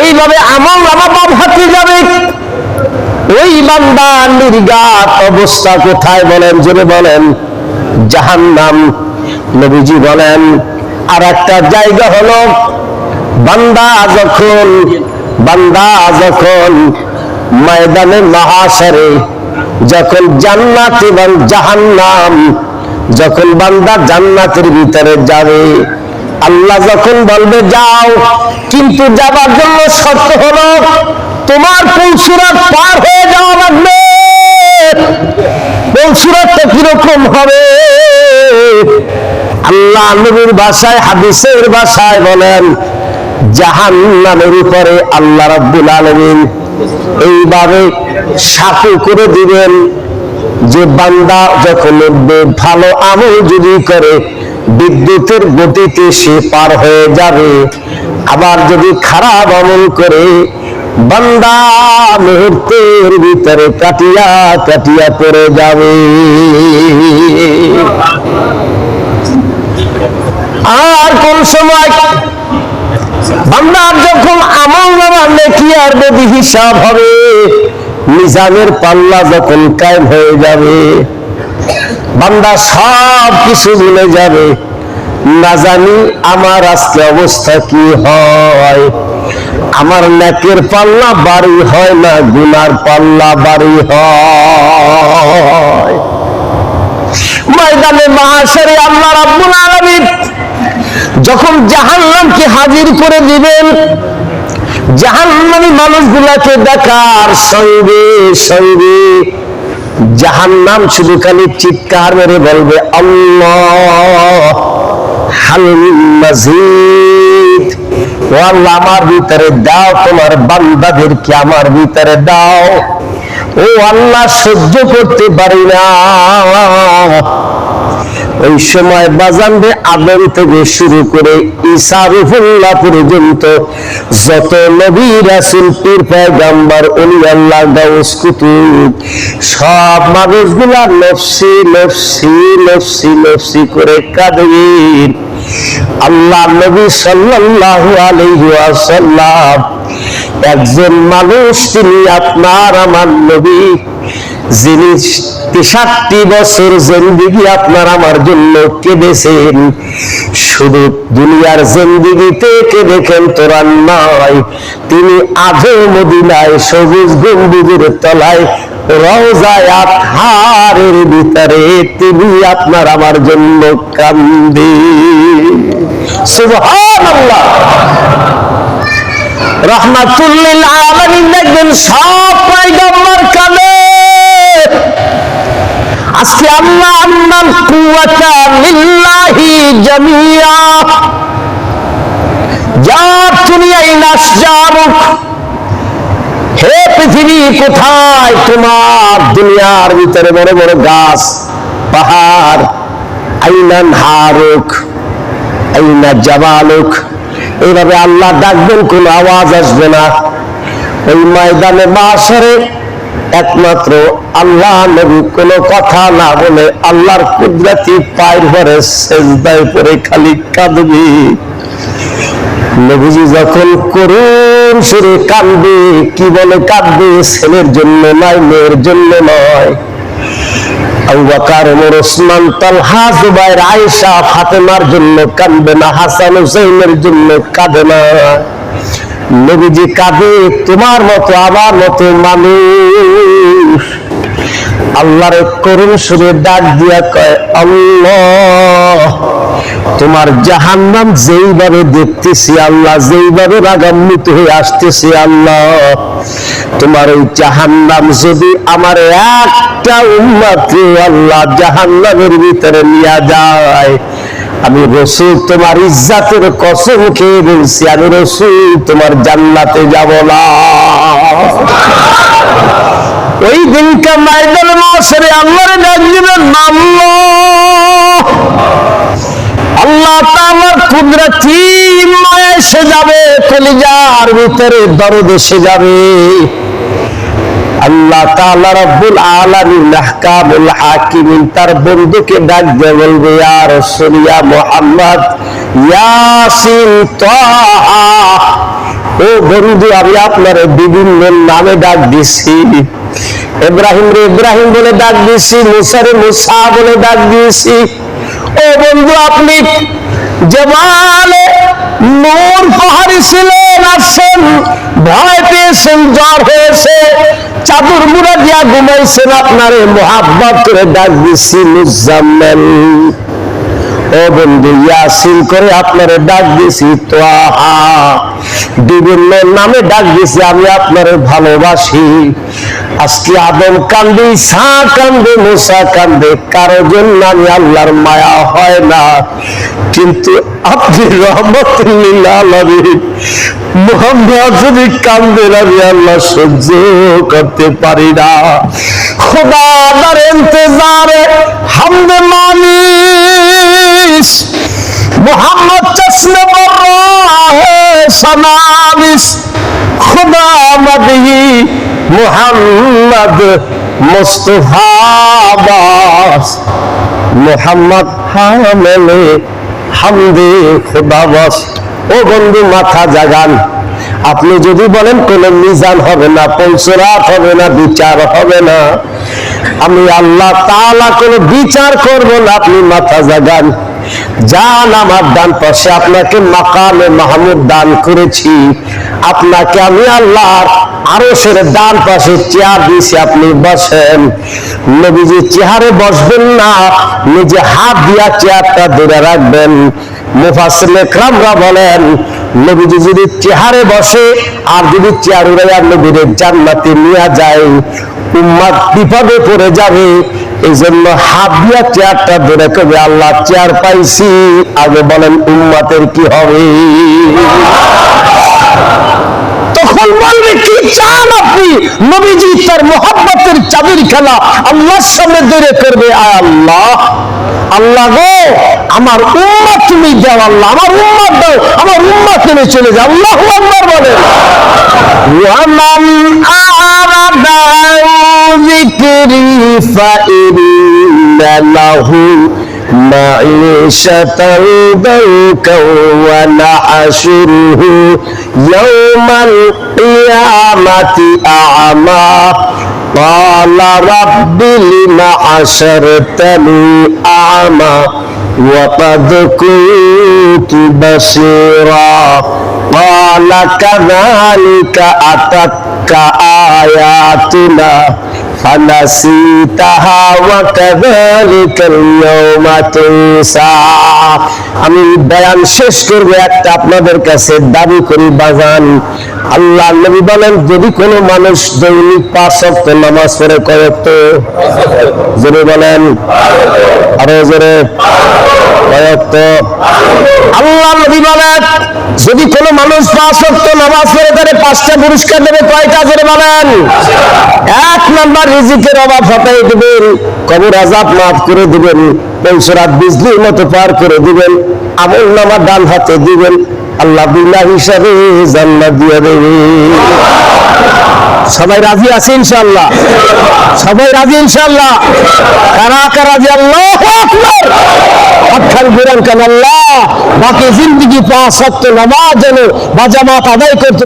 এইভাবে আমল নামা বাম হাতে যাবে। ওই বান্দা নির্গাত অবস্থা কোথায় বলেন? জোরে বলেন। জাহান্নাম, নবীজি বলেন আর একটা জায়গা হলো, বান্দা যখন বান্দা যখন ময়দানে মহাসারে, যখন জান্নাত এবং জাহান্নাম, যখন বান্দা জান্নাতের ভিতরে যাবে আল্লাহ যখন বলবে, যাও। কিন্তু যাবার জন্য শর্ত হলো, তোমার পৌঁছুরাত পার হয়ে যাওয়া লাগবে। পৌঁছুরাতটা কীরকম হবে? আল্লাহ নবীর ভাষায়, হাদিসের ভাষায় বলেন, জাহান্নামের উপরে আল্লাহ রাব্বুল আলামিন এইভাবে সাফু করে দিবেন যে বান্দা যখন ভালো আমল যদি করে বিদ্যুতের গতিতে সে পার হয়ে যাবে। আবার যদি খারাপ আমল করে, বান্দা মুহূর্তের ভিতরে কাটিয়া কাটিয়া পড়ে যাবে। আর কোন সময় বান্দার যখন আমল নামা নেকি আর বেদি হিসাব হবে নিজামের পাল্লা যখন কায়েম হয়ে যাবে, বান্দা সব কিছু ভুলে যাবে। না জানি আমার আজকে অবস্থা কি হয়। আমার নেকের পাল্লা বাড়ি হয় না, গুনার পাল্লা বাড়ি হয়। ময়দানে মহাশরে আল্লাহ রাব্বুল আলামিন যখন জাহান্নামকে হাজির করে দিবেন, জাহান্নামী মানুষগুলাকে দেখার সঙ্গে সঙ্গে জাহান্নাম শুধু খালি চিৎকার মেরে বলবে, আল্লাহ। হাল মিন মাজিদ ও আল্লাহ আমার ভিতরে দাও, তোমার বান্দাদেরকে আমার ভিতরে দাও। ও আল্লাহ, সহ্য করতে পারি না। ওই সময় বাজানবে আদম থেকে শুরু করে ঈসা রুহুল্লাহ পর্যন্ত যত নবী রাসূল, পীর পয়গাম্বার, ওলি আল্লাহ গাউস, কুতুব, সব মানুষগুলা নফসি নফসি নফসি নফসি করে কাঁদবেন আল্লাহ নবী সাল্লাল্লাহু আলাইহি ওয়াসাল্লাম একজন মানুষ, তিনি আপনার আমার নবী। যিনি তেষট্টি বছর জিন্দিগি আপনার আমার জন্য কেঁদেছেন। শুধু দুনিয়ার নয়, তিনি মদিনায় সবুজ গম্বুজের তলায় রওজায় আতহারের ভিতরে তিনি আপনার আমার জন্য কান্দে সুবহানাল্লাহ। রহমাতুল্লিল আলামিন সব পয়গম্বর। আল্লাহ আন্নাল কুওয়াতা লিল্লাহি জামিয়া। যার দুনিয়ায় নাশ জারুক হে পৃথিবী কোথায় তোমার দুনিয়ার ভিতরে বড় বড় গাছ, পাহাড় আইনান হারুক আইনা জাবালুক। এইভাবে আল্লাহ ডাকবেন, কোন আওয়াজ আসবে না। ওই ময়দানে মাসরে একমাত্র আল্লাহ নবী, কোন কথা না বলে আল্লাহর কুদরতি পায়ের ভরে সেজদায় পরে খালি কাঁদবি। নবীজি যখন করুন সুরে কাঁদবে, কি বলে কাঁদবে, ছেলের জন্য নয়, মেয়ের জন্য নয়। ওসমান, তালহা, জুবাইর, আয়েশা, ফাতেমার জন্য কাঁদবে না, হাসান, হুসাইনের জন্য কাঁদে না। নবীজি কাঁদে, তোমার মতো, আমার মতো মানুষ। আল্লাহর করুণ সুরে ডাক দিয়া কয়, আল্লাহ, তোমার জাহান্নাম যেইভাবে দেখতেছি আল্লাহ, যেইভাবে রাগান্বিত হয়ে আসতেছি আল্লাহ, তোমার ওই জাহান্নাম যদি আমার একটা উন্মাত্রে আল্লাহ জাহান্নামের ভিতরে নিয়ে যায় আমি রসুল তোমার ইজ্জাতের কসম খেয়ে বলছি, আমি রসুল তোমার জান্নাতে যাব না। ওই দিনকে মাইদান মাসরে আল্লাহরে ডাক দিবেন আল্লাহ তাআলার কুদরতি মায়া এসে যাবে, কলিজার ভিতরে দরদ এসে যাবে। আল্লাহ তাআলা রব্বুল আলামিন আহকামুল হাকিমিন তার বন্ধুকে ডাক দিয়ে বলবে, ইয়া রাসূল, ইয়া মুহাম্মদ, ইয়াসিন তাহা। ও বন্ধু, আমি আপনার বিভিন্ন নামে ডাক দিছি ইব্রাহিম রে ইব্রাহিম বলে ডাক দিছি মুসা রে মুসা বলে ডাক দিয়েছি। ও বন্ধু, আপনি জবালে নূর পাহাড়ি ছিলেন আসছেন ভয় পেয়েছেন জ্বর হয়েছে। চাদর মুড়া দিয়া ঘুমাইছেন আপনারে মোহাব্বত করে ডাক দিছি মুজাম্মেল। ও বন্ধু, ইয়াসিন করে আপনারে ডাক দিছি তোহা বিভিন্ন নামে ডাক দিছি, আমি আপনারে ভালোবাসি। আজকে আদম কান্দি সা কান্দে, মোসা কান্দে, কারও জন্য আমি আল্লাহর মায়া হয় না। কিন্তু আপনি রহমত মোহাম্মদ যদি কান্দে, আমি আল্লাহ সহ্য করতে পারি না। খোদা ইন্তজারে হামদে মানিস, মোহাম্মদ চশমে বর্রা হে খোদা মোহাম্মদ মুস্তফাবাস মোহাম্মদ হামলে হামদে খোদাবাস ও বন্ধু, মাথা জাগান। আপনি যদি বলেন কোন মিজান হবে না পঞ্চরাত হবে না, বিচার হবে না, আমি আল্লাহ তালা কোন বিচার করব না, আপনি মাথা জাগান। যান আমার ডান পাশে, আপনাকে মাকামে মাহমুদ দান করেছি। আপনাকে আমি আল্লাহর আরও সেরে ডান পাশে চেয়ার দিয়েছি, আপনি বসেন। নবীজি চেয়ারে বসবেন না, নিজে হাত দিয়া চেয়ারটা ধরে রাখবেন। মুফাসিল বলেন, নবীজি যদি চেহারে বসে, আর যদি চেয়ার উড়াইয়া নবীর জান্নাতে নিয়ে যায়, উম্মাদ বিপদে পড়ে যাবে। এই জন্য হাত দিয়া চেয়ারটা ধরে কবে আল্লাহ চেয়ার পাইছি? আগে বলেন উম্মাতের কি হবে? তখন বলবে, কি চান আপনি? নবীজি তার মোহাব্বতের চাবির খেলা আল্লাহর সামনে ধরে করবে। আয় আল্লাহ। আল্লাহ গো, আমার উম্মত তুমি দাও, আল্লাহ। আমার উম্মত দাও, আমার উম্মত তুমি চলে যাও। আল্লাহ আকবার বলেন। ওয়ামান আরাদা যিকরি ফাইন্না লাহু معيشة ضنكا ونحشره يوم القيامة أعمى قال رب لم حشرتني أعمى وقد كنت بصيرا قال كذلك أتتك آياتنا فنسيتها وكذلك اليوم تنسى আমি বয়ান শেষ করব একটা আপনাদের কাছে দাবি করি বাজান আল্লাহ নবী বলেন যদি কোনো মানুষ দৈনিক পাঁচ ওয়াক্ত নামাজ পড়ে কয়েক জোরে বলেন আরো জোরে কয়েক আল্লাহ নবী বলেন যদি কোনো মানুষ পাঁচ অক্ট নামাজ পড়ে, তাহলে পাঁচটা পুরস্কার দেবে কয়টা করে বলেন এক নাম্বার রিজিকের অভাব হটাই দেবেন, কবর আজাব মাফ করে দিবেন বংশরাত বিজলির মতো পার করে দিবেন, আমল নামা ডান হাতে দিবেন আল্লাহ বিল্লাহ হিসাবে জান্নাত দিয়ে দেবে। সবাই রাজি আছে ইনশাআল্লাহ? সবাই রাজি ইনশাআল্লাহ? কারা কারা যে আল্লাহ আকবার! আঠাল বিরান কান আল্লাহ? বাকি জিন্দগি পাঁচ সত্য নামাজ যেন বা জামাত আদায় করতে